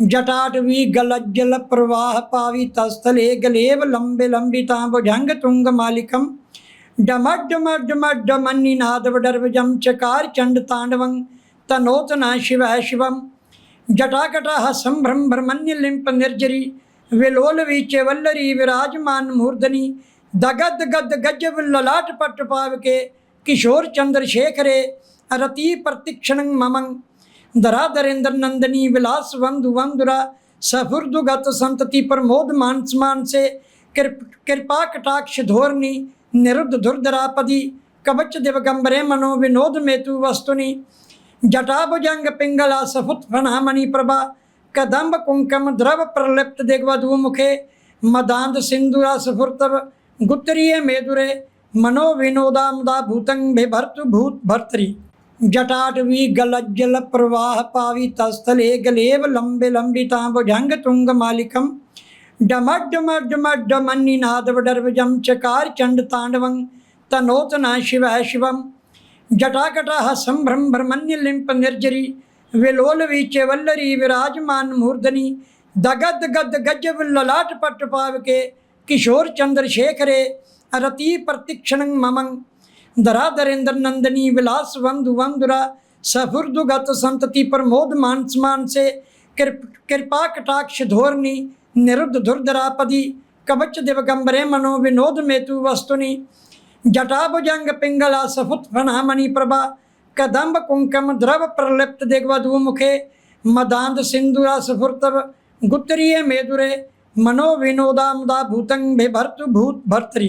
ਜਟਾਟ ਵੀ ਗਲਜਲ ਪ੍ਰਵਾਹ ਪਾਵੀ ਤਸਤਲੇ ਗਲੇਵ ਲੰਬੇ ਲੰਬਿਤਾ ਬੁਝੰਗ ਤੁੰਗ ਮਾਲਿਕਮ ਡਮਡ ਡਮਡ ਡਮਡ ਮੰਨੀ ਨਾਦ ਵਡਰਵਜੰ ਚਕਾਰ ਚੰਡ ਤਾਂਡਵੰ ਤਨੋਤਨਾ ਸ਼ਿਵੈ ਸ਼ਿਵਮ ਜਟਾਕਟਾਹ ਸੰਭ੍ਰਮ ਭ੍ਰਮੰਯ ਲਿੰਪ ਨਿਰਜਰੀ, ਵਿਲੋਲ ਵੀਚੇ ਵੱਲਰੀ ਵਿਰਾਜਮਾਨ ਮੂਰਧਨੀ। ਦਗਦ ਗਦ ਗਜਬ ਲਲਾਟ ਪਟ ਪਾਵ ਕੇ ਕਿਸ਼ੋਰ ਚੰਦਰ ਸ਼ੇਖਰੇ, ਰਤੀ ਪ੍ਰਤਿਕਸ਼ਣੰ ਮਮੰ। धरा धरेंद्र नंदनी विलास वंधु वंधुरा सफुर्दुगत संतति प्रमोद मान समान से कृपा कटाक्ष धोरणी निरुद्ध धुर्धरापदि कवच दिवगंबरे मनो विनोद मेतु वस्तुनि जटाभुजंग पिंगला सफुत फनामणि प्रभा कदम्ब कुंकम द्रव प्रलिप्त दिग्वधु मुखे मदांत सिंधुरा सफुर्तव गुत्तरीय मेदुरे मनो विनोदामुदा भूतंग भर्तु भूत भर्तरी ਜਟਾਟ ਵੀ ਗਲਜਲ ਪ੍ਰਵਾਹ ਪਾਵੀ ਤਸਤਲੇ ਗਲੇਵ ਲੰਬੇ ਲੰਬੀ ਤਾਂ ਬੁਝੰਗ ਤੁੰਗ ਮਾਲਿਕਮ ਡਮਡ ਡਮਡ ਡਮਡ ਡਮਨੀ ਨਾਦ ਵਡਰਵਜਮ ਚਕਾਰ ਚੰਡ ਤਾਂਡਵੰ, ਤਨੋਤ ਨਾ ਸ਼ਿਵੈ। ਸ਼ਿਵਮ ਜਟਾਕਟਾਹ ਸੰਭ੍ਰਮ ਭ੍ਰਮਨ੍ਯ ਲਿੰਪ ਨਿਰਜਰੀ, ਵਿਲੋਲ ਵੀਚੇ ਵੱਲਰੀ ਵਿਰਾਜਮਾਨ ਮੂਰਧਨੀ। ਦਗਦ ਗਦ ਗਜਬ ਲਲਾਟ ਪਟ ਪਾਵ ਕੇ ਕਿਸ਼ੋਰ ਚੰਦਰ ਸ਼ੇਖਰੇ, ਰਤੀ ਪ੍ਰਤਿਕਸ਼ਣੰ ਮਮੰ। धरा धरेन्द्र नंदनी विलास वंधु वंधुरा सफुर्दुगत संतति प्रमोद मान समान से कृप कृपा कटाक्ष धोरणी निरुद्ध धुर्धरापदि कवच दिवगंबरे मनो विनोद मेतु वस्तुनि जटाभुजंग पिंगला सफुत फनामणि प्रभा कदम्ब कुंकम द्रव प्रलिप्त दिग्वधु मुखे मदांत सिंधुरा सफुर्तव गुत्तरीय मेदुरे मनो विनोदामुदा भूतंग भर्तु भूत भर्तरी